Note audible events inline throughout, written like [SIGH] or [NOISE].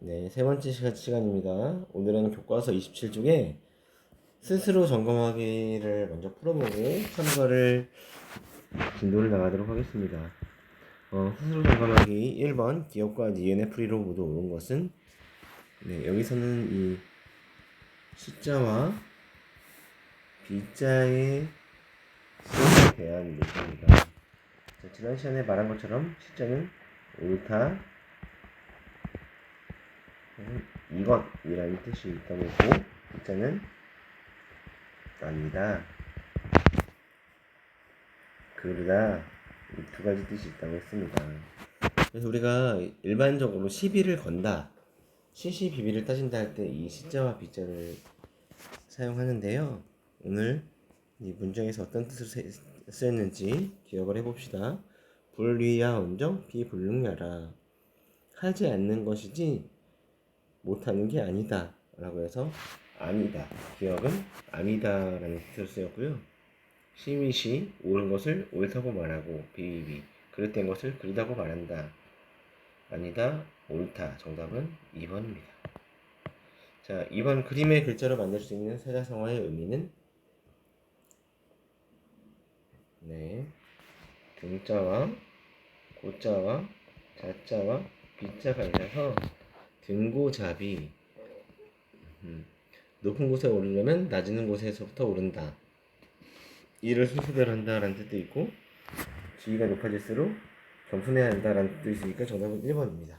네, 세 번째 시간, 시간입니다. 오늘은 교과서 27쪽에 스스로 점검하기를 먼저 풀어보고 참고를 진도를 나가도록 하겠습니다. 어, 스스로 점검하기 1번 기억과 니은의 풀이로 모두 옳은 것은 네, 여기서는 이 숫자와 B자의 수에 대한 문제입니다. 자, 지난 시간에 말한 것처럼 숫자는 옳다, 이것이라는 뜻이 있다고 했고 글자는 아니다. 그르다 이두 가지 뜻이 있다고 했습니다. 그래서 우리가 일반적으로 시비를 건다. 시시 비비를 따진다 할 때 이 시자와 비자를 사용하는데요. 오늘 이 문장에서 어떤 뜻을 세- 쓰였는지 기억을 해봅시다. 불리야 온정 비불능야라. 하지 않는 것이지 못하는 게 아니다 라고 해서 아니다. 기억은 아니다 라는 뜻을 쓰였고요. 시위시 옳은 것을 옳다고 말하고 비비 그릇된 것을 그르다고 말한다. 아니다 옳다. 정답은 2번입니다. 자 2번 그림의 글자로 만들 수 있는 사자성어의 의미는? 네. 등자와 고자와 자자와 비자가 있어서 등고잡이 음, 높은 곳에 오르려면 낮은 곳에서부터 오른다. 일을 순서대로 한다라는 뜻도 있고 지위가 높아질수록 겸손해야 한다라는 뜻도 있으니까 정답은 1번입니다.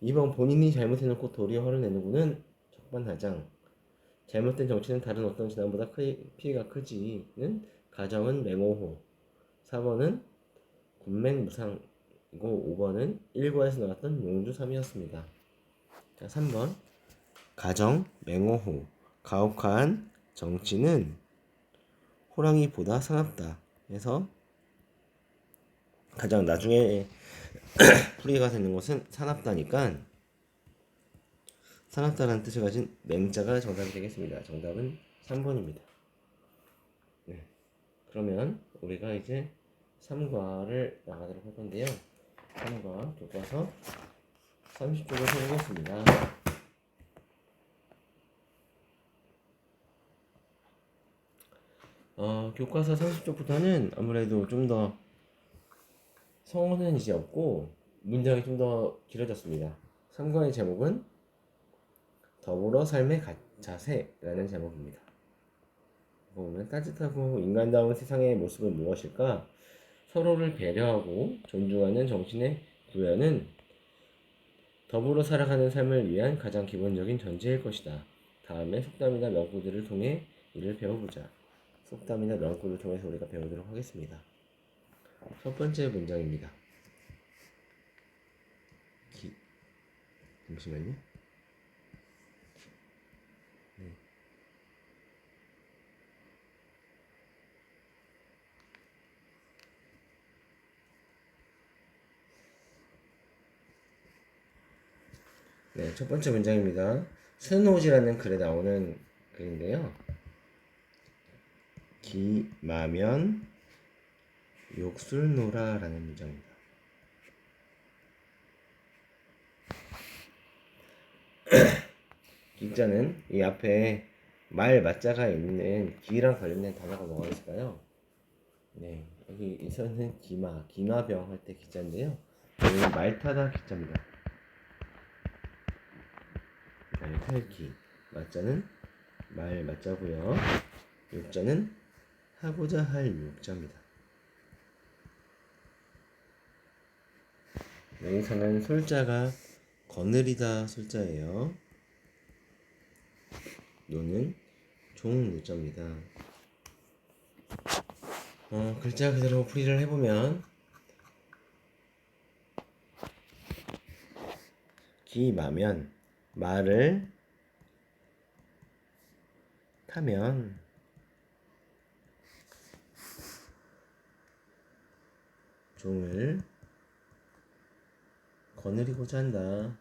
2번 본인이 잘못해놓고 도리어 화를 내는구는 적반하장 잘못된 정치는 다른 어떤 재난보다 크, 피해가 크지는 가정은 맹호호 4번은 군맹무상이고 5번은 일과에서 나왔던 용주삼이었습니다. 자, 3번. 가정, 맹호호, 가혹한 정치는 호랑이보다 사납다. 해서 가장 나중에 [CLEARS THROAT] 풀이가 되는 것은 사납다니까 사납다라는 뜻을 가진 맹자가 정답이 되겠습니다. 정답은 3번입니다. 네. 그러면 우리가 이제 3과를 나가도록 할 건데요. 3과 교과서 30쪽을 세우겠습니다. 어, 교과서 30쪽부터는 아무래도 좀 더 성어는 이제 없고 문장이 좀 더 길어졌습니다. 3과의 제목은 더불어 삶의 가, 자세라는 제목입니다. 보면 따뜻하고 인간다운 세상의 모습은 무엇일까? 서로를 배려하고 존중하는 정신의 구현은 더불어 살아가는 삶을 위한 가장 기본적인 전제일 것이다. 다음에 속담이나 명구들을 통해 이를 배워보자. 속담이나 명구를 통해서 우리가 배우도록 하겠습니다. 첫 번째 문장입니다. 기... 잠시만요. 네, 첫 번째 문장입니다. 스노지라는 글에 나오는 글인데요. 기마면 욕술 노라라는 문장입니다. [CLEARS THROAT] 기자는 이 앞에 말 맞자가 있는 기랑 관련된 단어가 뭐가 있을까요? 네, 여기 있어는 기마, 기마병 할 때 기자인데요. 여기는 말타다 기자입니다. 탈기 맞자는 말 맞자고요. 욕자는 하고자 할 욕자입니다. 여기서는 솔자가 거느리다 솔자예요. 노는 종노자입니다. 어, 글자 그대로 풀이를 해보면 기마면 말을 타면 종을 거느리고자 한다.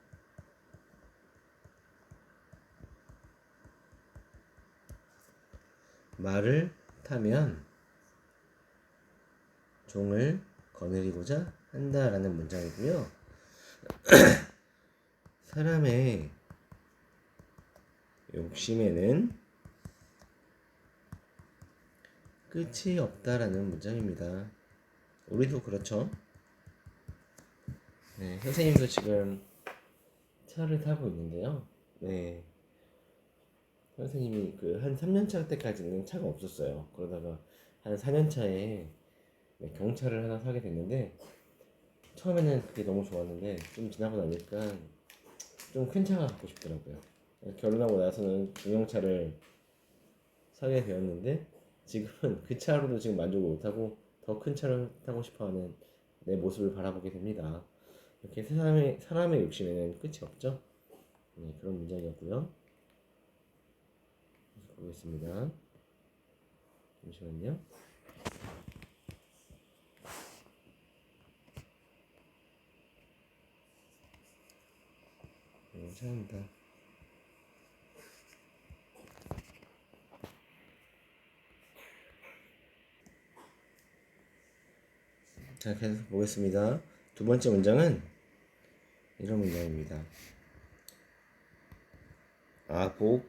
말을 타면 종을 거느리고자 한다라는 문장이고요. [CLEARS THROAT] 사람의 욕심에는 끝이 없다라는 문장입니다. 우리도 그렇죠. 네, 선생님도 지금 차를 타고 있는데요. 네. 선생님이 그 한 3년 차 때까지는 차가 없었어요. 그러다가 한 4년 차에 네, 경차를 하나 사게 됐는데 처음에는 그게 너무 좋았는데 좀 지나고 나니까 좀 큰 차가 갖고 싶더라고요. 결혼하고 나서는 중형차를 사게 되었는데 지금은 그 차로도 지금 만족을 못하고 더 큰 차를 타고 싶어하는 내 모습을 바라보게 됩니다. 이렇게 사람의 사람의 욕심에는 끝이 없죠. 네, 그런 문장이었고요. 보겠습니다. 잠시만요. 네, 감사합니다. 자, 계속 보겠습니다. 두 번째 문장은 이런 문장입니다. 아복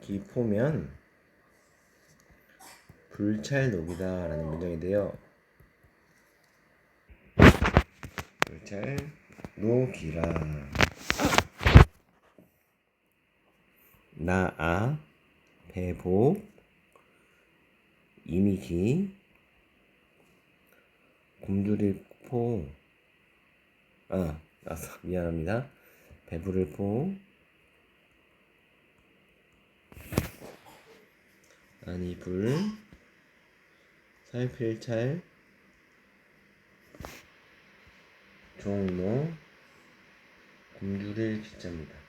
기포면 불찰녹이다 라는 문장인데요. 불찰녹이라 나아 배복 이미기 곰돌이 포 아, 아 미안합니다. 배부를 포 아니 불. 살필 찰. 종로. 곰주릴 기자입니다.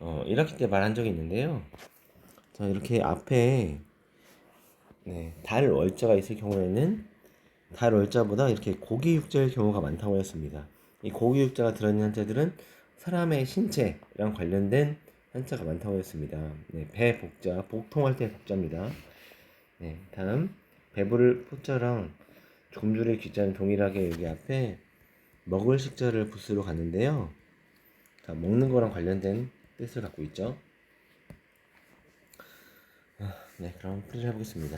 어, 1학기 때 말한 적이 있는데요. 자, 이렇게 앞에 네, 달 월자가 있을 경우에는 달 월자보다 이렇게 고기 육자의 경우가 많다고 했습니다. 이 고기 육자가 들어있는 한자들은 사람의 신체랑 관련된 한자가 많다고 했습니다. 네, 배 복자, 복통할 때 복자입니다. 네, 다음 배부를 포자랑 조금줄의 귀자는 동일하게 여기 앞에 먹을 식자를 부스로 갔는데요. 자, 먹는 거랑 관련된 뜻을 갖고 있죠. 아, 네, 그럼 풀이를 해보겠습니다.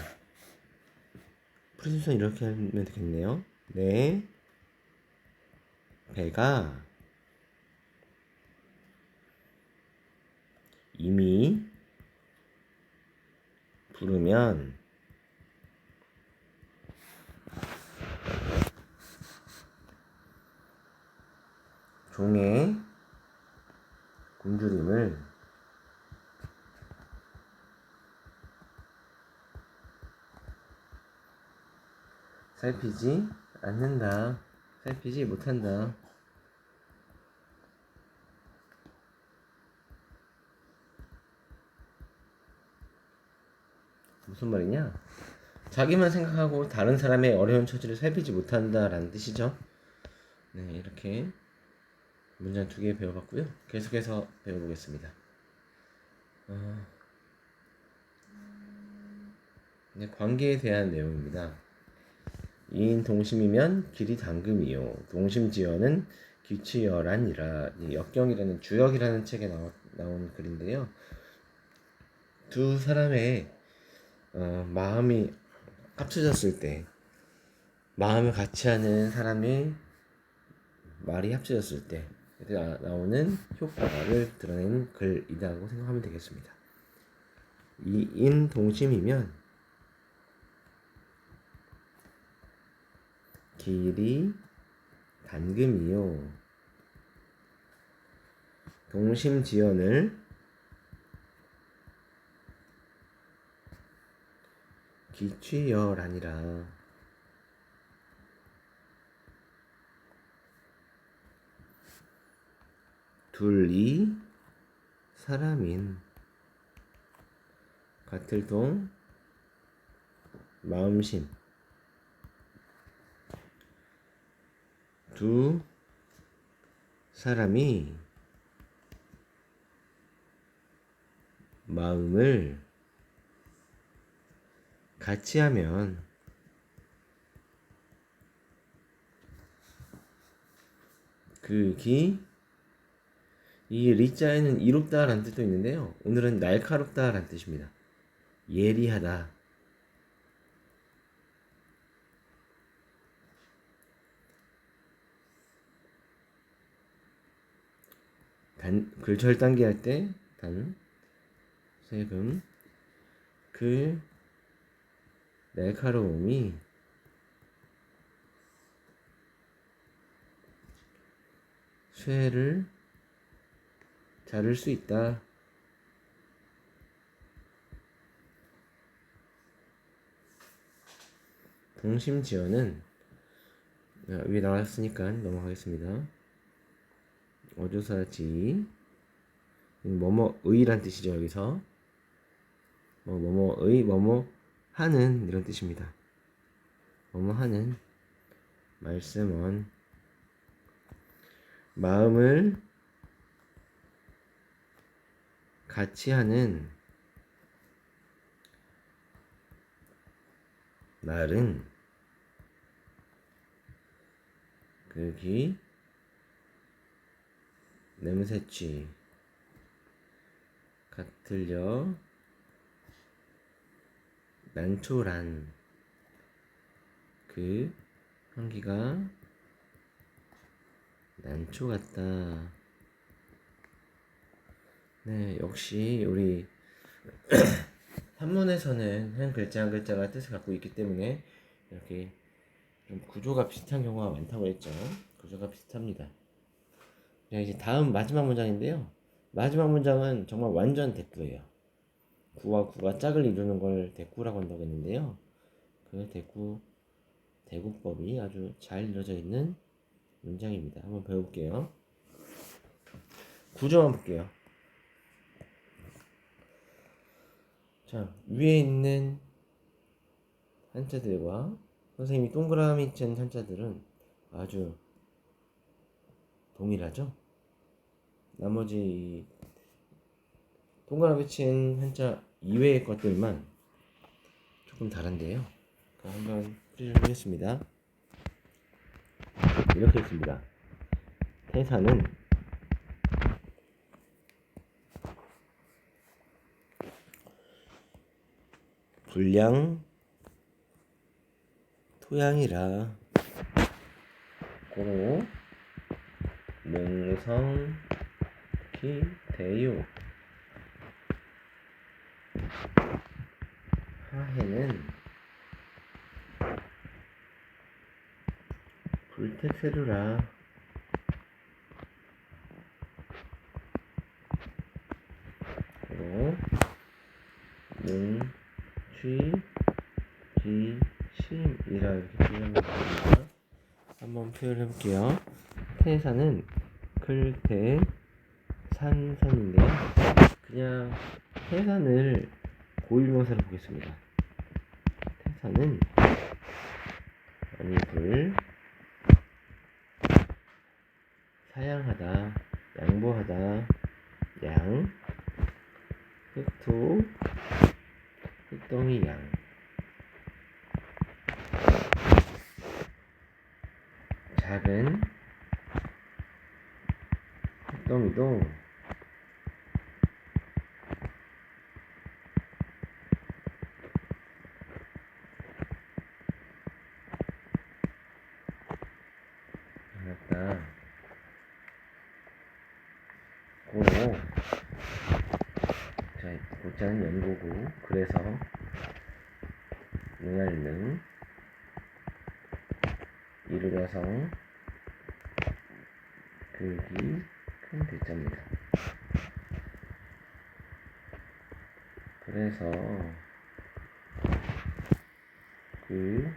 순서 이렇게 하면 되겠네요. 네. 배가 이미 부르면 종의 굶주림을 살피지 않는다. 살피지 못한다. 무슨 말이냐? 자기만 생각하고 다른 사람의 어려운 처지를 살피지 못한다라는 뜻이죠. 네, 이렇게 문장 두 개 배워봤고요. 계속해서 배워보겠습니다. 어... 네, 관계에 대한 내용입니다. 이인 동심이면 길이 당금이요. 동심지어는 기치열한이라 역경이라는 주역이라는 책에 나오, 나온 글인데요. 두 사람의 어, 마음이 합쳐졌을 때 마음을 같이 하는 사람의 말이 합쳐졌을 때 나, 나오는 효과를 드러낸 글이라고 생각하면 되겠습니다. 이인 동심이면 길이 단금이요. 동심 지연을 기취열아니라 둘이 사람인 같을 동 마음심. 두 사람이 마음을 같이 하면 극이 이 리자에는 이롭다라는 뜻도 있는데요. 오늘은 날카롭다라는 뜻입니다. 예리하다. 단 글철 단기 할 때 단 세금 그 날카로움이 쇠를 자를 수 있다. 동심 지어는 아, 위에 나왔으니까 넘어가겠습니다. 어조사지 뭐뭐의란 뜻이죠 여기서 뭐 뭐뭐의 뭐뭐 하는 이런 뜻입니다. 뭐뭐 하는 말씀은 마음을 같이 하는 말은 극이 냄새취 같을려 난초란 그 향기가 난초 같다. 네, 역시 우리 [CLEARS THROAT] 한문에서는 한 글자 한 글자가 뜻을 갖고 있기 때문에 이렇게 좀 구조가 비슷한 경우가 많다고 했죠. 구조가 비슷합니다. 네, 이제 다음 마지막 문장인데요. 마지막 문장은 정말 완전 대꾸예요. 구와 구가 짝을 이루는 걸 대꾸라고 한다고 했는데요. 그 대꾸 대구법이 아주 잘 이루어져 있는 문장입니다. 한번 배울게요. 구조만 볼게요. 자, 위에 있는 한자들과 선생님이 동그라미 친 한자들은 아주 동일하죠? 나머지 동그라미 친 한자 이외의 것들만 조금 다른데요. 한번 풀이를 하겠습니다. 이렇게 있습니다. 태산은 불량? 토양이라. 고로 기 대요 하해는 불태세루라 고로 능취 기심이라 이렇게 표현합니다. 한번 표현해 볼게요. 태산은 클태 산산인데요. 그냥 태산을 고유명사로 보겠습니다. 태산은 아니 불 사양하다 양보하다 양 흑토 흑덩이 양 작은 흑덩이도 알았다. 고. 자, 고자는 연고고, 그래서, 능할능, 이르러서, 극이 큰 대자입니다. 그래서, 그,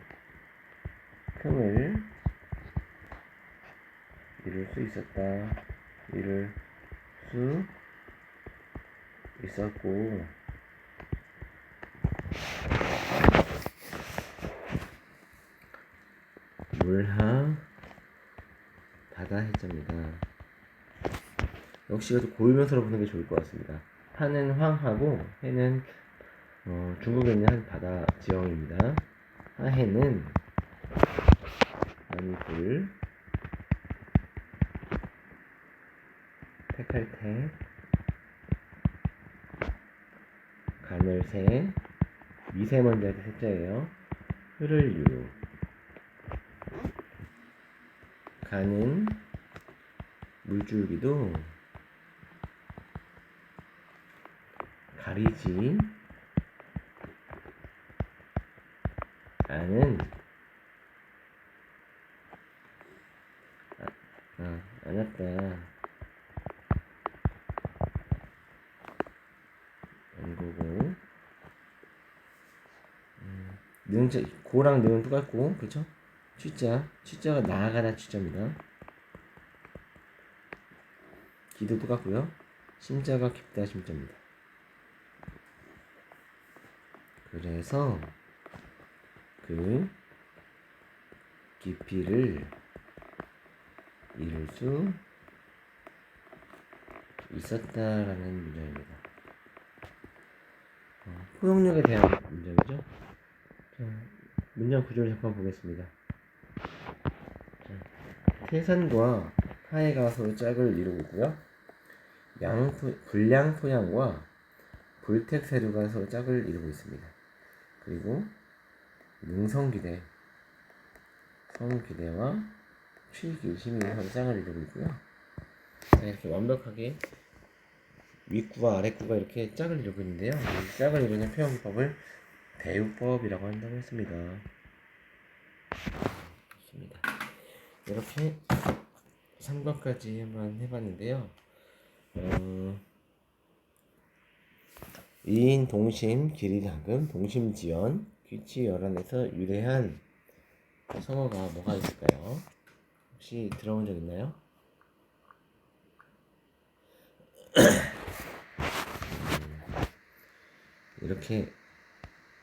큼을 이룰 수 있었다. 이룰 수 있었고, 물하 바다 해자입니다. 역시 이것도 고유명사로 보는 게 좋을 것 같습니다. 하는 황하고 해는 어, 중국에 있는 한 바다 지형입니다. 하해는 아니 불 택할택 가늘새 미세먼지 할때 색자예요 흐를 유 가는 물줄기도 가리지 않은 아, 아, 안 왔다. 안 보고. 음, 능자, 고랑 능은 똑같고, 그쵸? 취자, 취자가 나아가다 취자입니다. 기도 똑같고요. 심자가 깊다 심자입니다. 그래서 그 깊이를 이룰 수 있었다라는 문장입니다. 어, 포용력에 대한 문장이죠. 자, 문장 구조를 잠깐 보겠습니다. 하해가 서로 짝을 이루고 있고요. 양토, 불량토양과 불택 세류가 서로 짝을 이루고 있습니다. 그리고 능성기대, 성기대와 취기심이 서로 짝을 이루고 있고요. 자, 이렇게 완벽하게 윗구와 아랫구가 이렇게 짝을 이루고 있는데요. 이 짝을 이루는 표현법을 대유법이라고 한다고 했습니다. 좋습니다. 이렇게 3번까지 한번 해봤는데요. 어, 2인 동심, 길이당금, 동심지연, 귀치 열안에서 유래한 성어가 뭐가 있을까요? 혹시 들어본 적 있나요? 이렇게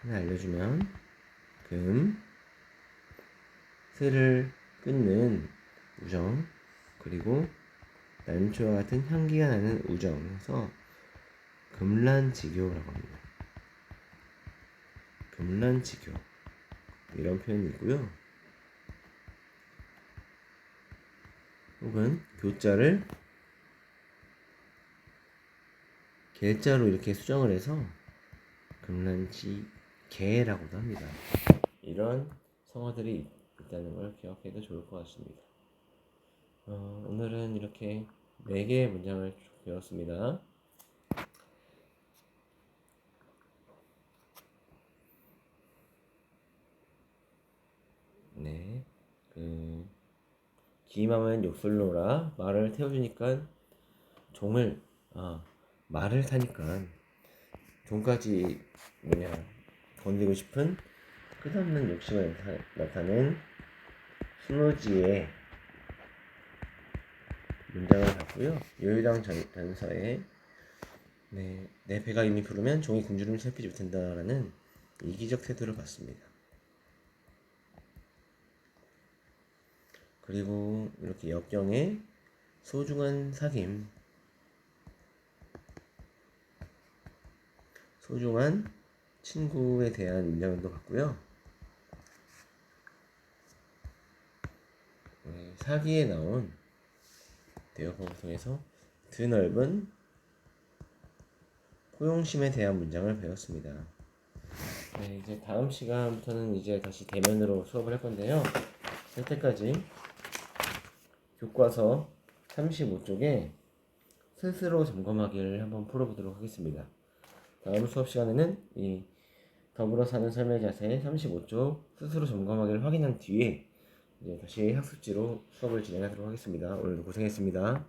하나 알려주면 금, 새를 끊는 우정 그리고 난초와 같은 향기가 나는 우정에서 금란지교라고 합니다. 금란지교 이런 표현이 있고요. 혹은 교자를 개자로 이렇게 수정을 해서 금란지 개라고도 합니다. 이런 성어들이 있다는 걸 기억해도 좋을 것 같습니다. 어, 오늘은 이렇게 네 개의 문장을 쭉 배웠습니다. 네, 그 기임하면 욕설로라 말을 태워주니까 종을 아 말을 타니까 종까지 뭐냐 건드리고 싶은 끝없는 욕심을 나타, 나타낸 순호지의 문장을 봤고요. 요유당 전- 전서에 네, 내 배가 이미 부르면 종이 군주름을 살피지 못한다라는 이기적 태도를 봤습니다. 그리고 이렇게 역경의 소중한 사귐 소중한 친구에 대한 문장도 봤고요. 네, 사기에 나온 대역법을 통해서 드넓은 포용심에 대한 문장을 배웠습니다. 네, 이제 다음 시간부터는 이제 다시 대면으로 수업을 할 건데요. 여태까지 교과서 35쪽에 스스로 점검하기를 한번 풀어보도록 하겠습니다. 다음 수업 시간에는 이 더불어 사는 삶의 자세 35쪽 스스로 점검하기를 확인한 뒤에 이제 다시 학습지로 수업을 진행하도록 하겠습니다. 오늘도 고생했습니다.